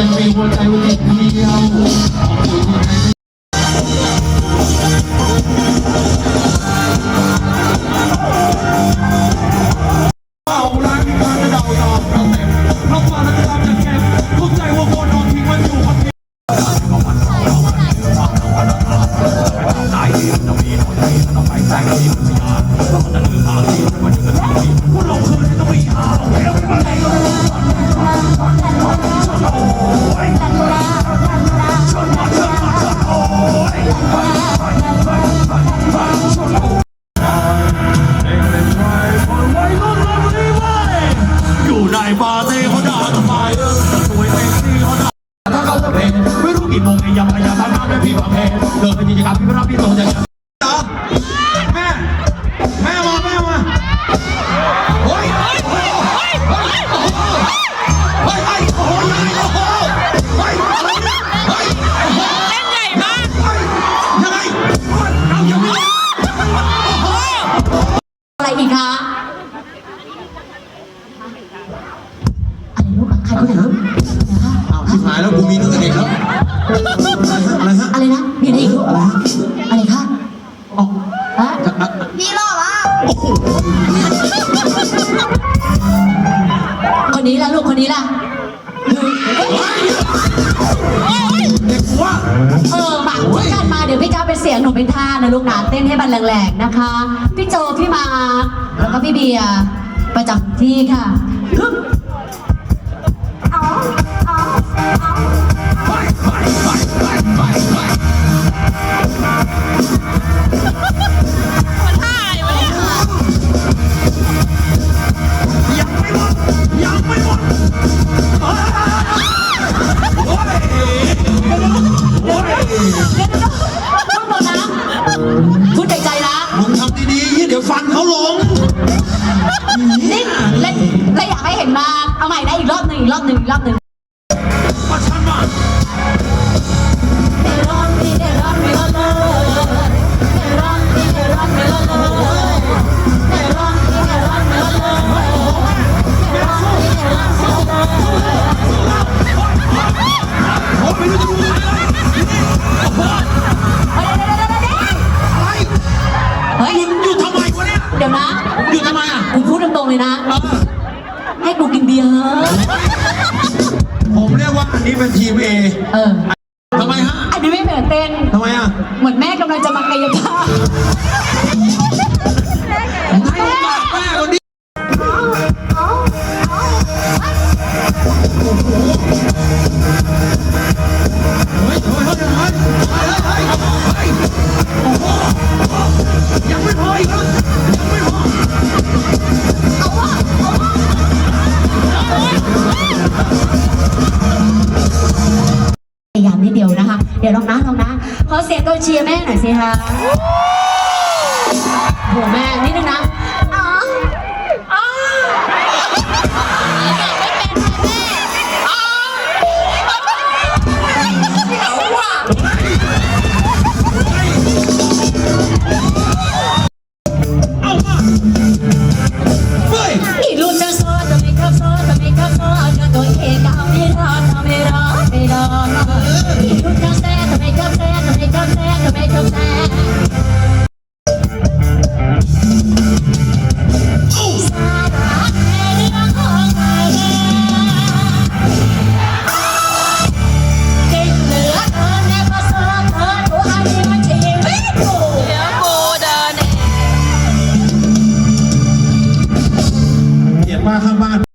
แต่ไม่ว่าใจว่าติดเดียว ไม่รู้กี่โมงไอ้ยำไอ้ยำทำหน้าแม่พี่ประเพณเดินไปกิจกรรมพี่ก็รับพี่โตจะเหรอแม่แม่มาแม่มาโอ้ยเฮ้ยเฮ้ยเฮ้ยเฮ้ยโอ้โหเฮ้ยเฮ้ยโอ้ยโอ้โหเฮ้ยอะไรเนี่ยเฮ้ยโอ้โหเล่นใหญ่มากเฮ้ยยังไงเฮ้ยเอาอย่างนี้โอ้โหอะไรอีกคะ คนนี้ล่ะลูกคนนี้ล่ะเด็กว่าเออมาพี่กันมาเดี๋ยวพี่จะเป็นเสียงหนูเป็นท่านะลูกนะเต้นให้บันแรงๆนะคะ พี่โจพี่มาร์คแล้วก็พี่เบียร์ประจำที่ค่ะฮึบไปไปไปไปไปไป ยวฟันเขาลงนี่เล่นเราอยากให้เห็นมากเอาใหม่ได้อีกรอบหนึ่งอีกรอบหนึ่งอีกรอบหนึ่ง หยุดทำไมอะ กูพูดตรงๆเลยนะ เออ ให้กูกินเบียร์เถอะผมเรียกว่าอันนี้เป็นทีมเอเออ ทำไมฮะอันนี้ไม่เหมือนเต้น ทำไมอะเหมือนแม่กำลังจะมากายภาพผมให้โอกาสแม่คนนี้เยายามนิดเดียวนะคะ เดี๋ยวลองนะลองนะขอเสียงตัวเชียร์แม่หน่อยสิคะโหแม่นิดนึงนะ más